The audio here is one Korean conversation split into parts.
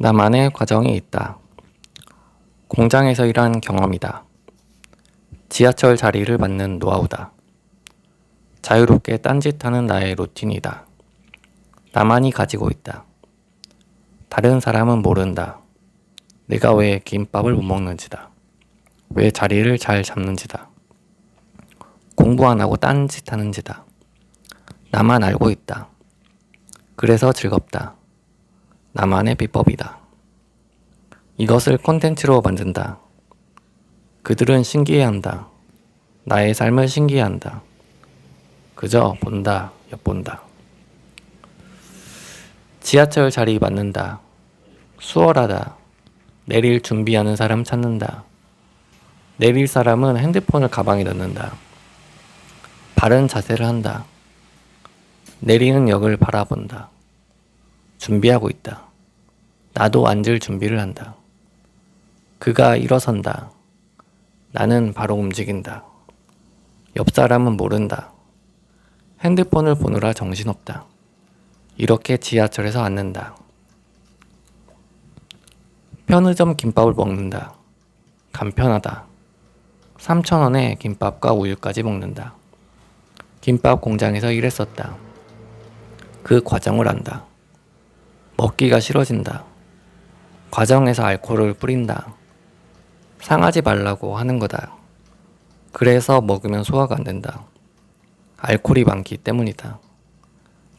나만의 과정이 있다. 공장에서 일한 경험이다. 지하철 자리를 맡는 노하우다. 자유롭게 딴짓하는 나의 루틴이다. 나만이 가지고 있다. 다른 사람은 모른다. 내가 왜 김밥을 못 먹는지다. 왜 자리를 잘 잡는지다. 공부 안 하고 딴짓 하는지다. 나만 알고 있다. 그래서 즐겁다. 나만의 비법이다. 이것을 콘텐츠로 만든다. 그들은 신기해한다. 나의 삶을 신기해한다. 그저 본다, 엿본다. 지하철 자리 맞는다. 수월하다. 내릴 준비하는 사람 찾는다. 내릴 사람은 핸드폰을 가방에 넣는다. 바른 자세를 한다. 내리는 역을 바라본다. 준비하고 있다. 나도 앉을 준비를 한다. 그가 일어선다. 나는 바로 움직인다. 옆 사람은 모른다. 핸드폰을 보느라 정신없다. 이렇게 지하철에서 앉는다. 편의점 김밥을 먹는다. 간편하다. 3,000원에 김밥과 우유까지 먹는다. 김밥 공장에서 일했었다. 그 과정을 안다. 먹기가 싫어진다. 과정에서 알코올을 뿌린다. 상하지 말라고 하는 거다. 그래서 먹으면 소화가 안 된다. 알코올이 많기 때문이다.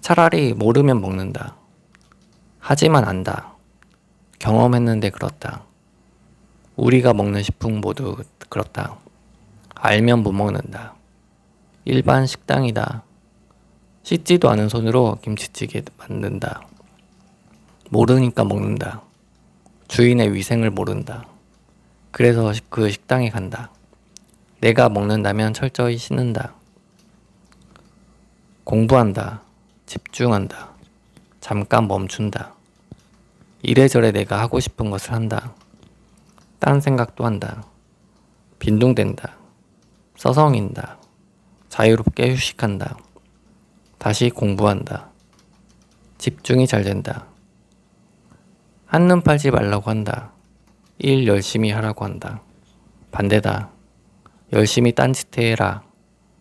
차라리 모르면 먹는다. 하지만 안다. 경험했는데 그렇다. 우리가 먹는 식품 모두 그렇다. 알면 못 먹는다. 일반 식당이다. 씻지도 않은 손으로 김치찌개 만든다. 모르니까 먹는다. 주인의 위생을 모른다. 그래서 그 식당에 간다. 내가 먹는다면 철저히 씻는다. 공부한다. 집중한다. 잠깐 멈춘다. 이래저래 내가 하고 싶은 것을 한다. 딴 생각도 한다. 빈둥댄다. 서성인다. 자유롭게 휴식한다. 다시 공부한다. 집중이 잘 된다. 한눈 팔지 말라고 한다. 일 열심히 하라고 한다. 반대다. 열심히 딴짓해라.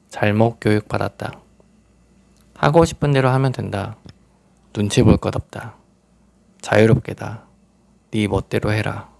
잘못 교육받았다. 하고 싶은 대로 하면 된다. 눈치 볼 것 없다. 자유롭게다. 네 멋대로 해라.